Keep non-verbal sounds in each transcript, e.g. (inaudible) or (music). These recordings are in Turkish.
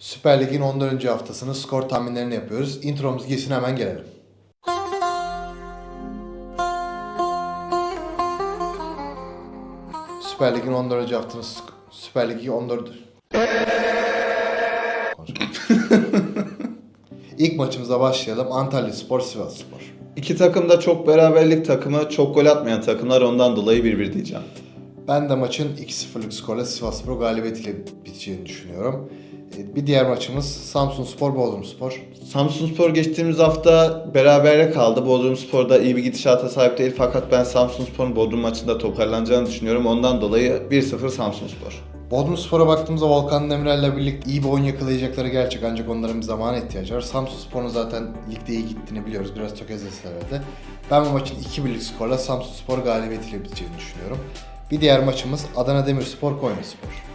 Süper Lig'in 14. haftasının skor tahminlerini yapıyoruz. Intromuz girsin hemen gelelim. Süper Lig'in 14. haftanın sk- Süper Lig'i 14. (laughs) İlk maçımıza başlayalım. Antalya Spor, Sivas Spor. İki takım da çok beraberlik takımı, çok gol atmayan takımlar ondan dolayı 1-1 diyeceğim. Ben de maçın 2-0'lık skorla Sivas Spor galibiyetiyle biteceğini düşünüyorum. Ee, Bir diğer maçımız Samsun Spor, Bodrum Spor. Samsunspor geçtiğimiz hafta berabere kaldı. Bodrumspor da iyi bir gidişata sahip değil fakat ben Samsunspor'un Bodrum maçında toparlanacağını düşünüyorum. Ondan dolayı 1-0 Samsunspor. Bodrum Spor'a baktığımızda Volkan Demirel'le birlikte iyi bir oyun yakalayacakları gerçek ancak onların bir zamana ihtiyacı var. Samsun Spor'un zaten ligde iyi gittiğini biliyoruz. Biraz tökezleseler Ben bu maçın 2-1'lik skorla Samsun Spor galibiyetiyle biteceğini düşünüyorum. Bir diğer maçımız Adana Demirspor, Konya Spor.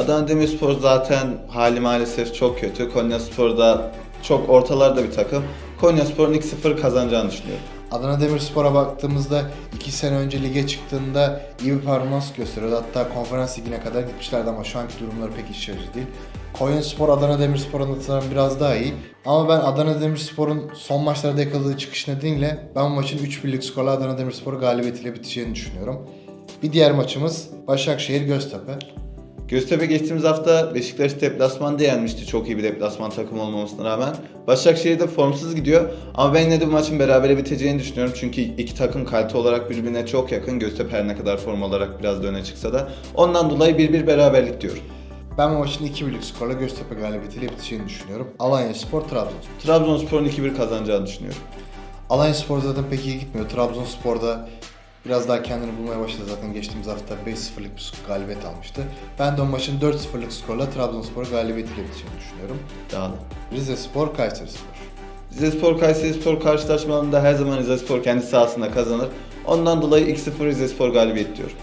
Adana Demirspor zaten hali maalesef çok kötü. Konyaspor da çok ortalarda bir takım. Konyaspor'un 2-0 kazanacağını düşünüyorum. Adana Demirspor'a baktığımızda 2 sene önce lige çıktığında iyi bir performans gösteriyordu. Hatta konferans ligine kadar gitmişlerdi ama şu anki durumları pek iş açıcı değil. Konya Spor Adana Demirspor'a nazaran biraz daha iyi. Ama ben Adana Demirspor'un son maçlarda yakaladığı çıkış nedeniyle ben bu maçın 3-1'lik skorla Adana Demirspor galibiyetiyle biteceğini düşünüyorum. Bir diğer maçımız Başakşehir Göztepe. Göztepe geçtiğimiz hafta Beşiktaş deplasmanda yenmişti. Çok iyi bir deplasman takımı olmamasına rağmen. Başakşehir de formsuz gidiyor. Ama ben yine de bu maçın berabere biteceğini düşünüyorum. Çünkü iki takım kalite olarak birbirine çok yakın. Göztepe her ne kadar form olarak biraz da öne çıksa da. Ondan dolayı 1-1 beraberlik diyorum. Ben bu maçın 2-1'lik skorla Göztepe galibiyetiyle biteceğini düşünüyorum. Alanya Spor Trabzonspor. Trabzonspor'un 2-1 kazanacağını düşünüyorum. Alanya Spor zaten pek iyi gitmiyor. Trabzonspor'da biraz daha kendini bulmaya başladı zaten geçtiğimiz hafta 5-0'lık bir galibiyet almıştı. Ben de o maçın 4-0'lık skorla Trabzonspor galibiyetiyle biteceğini düşünüyorum. Dağılın. Rize Spor, Kayseri Spor. Rizespor Kayserispor karşılaşmalarında her zaman Rizespor kendi sahasında kazanır. Ondan dolayı 2-0 Rizespor galibiyet diyorum.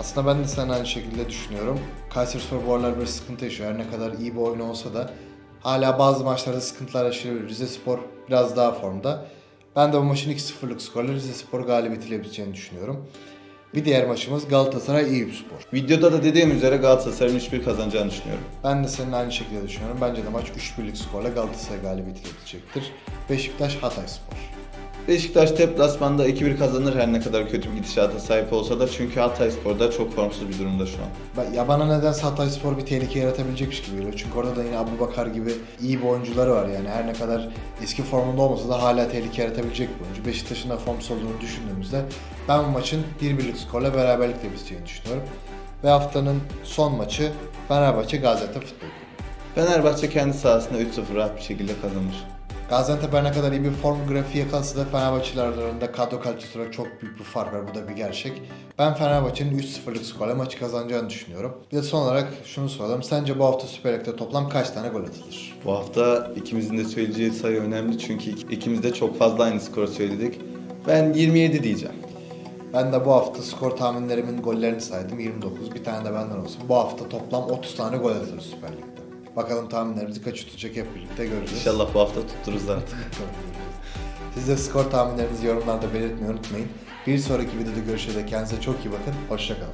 Aslında ben de sen aynı şekilde düşünüyorum. Kayseri Spor bu aralar bir sıkıntı yaşıyor. Her ne kadar iyi bir oyun olsa da hala bazı maçlarda sıkıntılar yaşıyor. Rize Spor biraz daha formda. Ben de bu maçın 2-0'lık skorla Rize Spor galibiyetiyle biteceğini düşünüyorum. Bir diğer maçımız Galatasaray Eyüpspor. Videoda da dediğim üzere Galatasaray'ın 3-1 kazanacağını düşünüyorum. Ben de senin aynı şekilde düşünüyorum. Bence de maç 3-1'lik skorla Galatasaray galibiyetiyle bitecektir. Beşiktaş Hatay Spor. Beşiktaş deplasmanda 2-1 kazanır her ne kadar kötü bir gidişata sahip olsa da çünkü Hatayspor'da çok formsuz bir durumda şu an. Ya bana nedense Hatay Spor bir tehlike yaratabilecekmiş gibi geliyor. Çünkü orada da yine Abu Bakar gibi iyi bir oyuncuları var yani. Her ne kadar eski formunda olmasa da hala tehlike yaratabilecek bir oyuncu. Beşiktaş'ın da formsuz olduğunu düşündüğümüzde ben bu maçın 1-1'lik skorla beraberlikle biteceğini düşünüyorum. Ve haftanın son maçı Fenerbahçe Gaziantep Futbol. Fenerbahçe kendi sahasında 3-0 rahat bir şekilde kazanır. Gaziantep her ne kadar iyi bir form grafiği yakalasa da Fenerbahçeliler aralarında kadro kalitesi olarak çok büyük bir fark var. Bu da bir gerçek. Ben Fenerbahçe'nin 3-0'lık skorla maçı kazanacağını düşünüyorum. Bir de son olarak şunu soralım. Sence bu hafta Süper Lig'de toplam kaç tane gol atılır? Bu hafta ikimizin de söyleyeceği sayı önemli çünkü ik- ikimiz de çok fazla aynı skoru söyledik. Ben 27 diyeceğim. Ben de bu hafta skor tahminlerimin gollerini saydım. 29. Bir tane de benden olsun. Bu hafta toplam 30 tane gol atılır Süper Lig'de. Bakalım tahminlerimizi kaç tutacak hep birlikte göreceğiz. İnşallah bu hafta tuttururuz artık. (laughs) Siz de skor tahminlerinizi yorumlarda belirtmeyi unutmayın. Bir sonraki videoda görüşürüz. Kendinize çok iyi bakın. Hoşçakalın.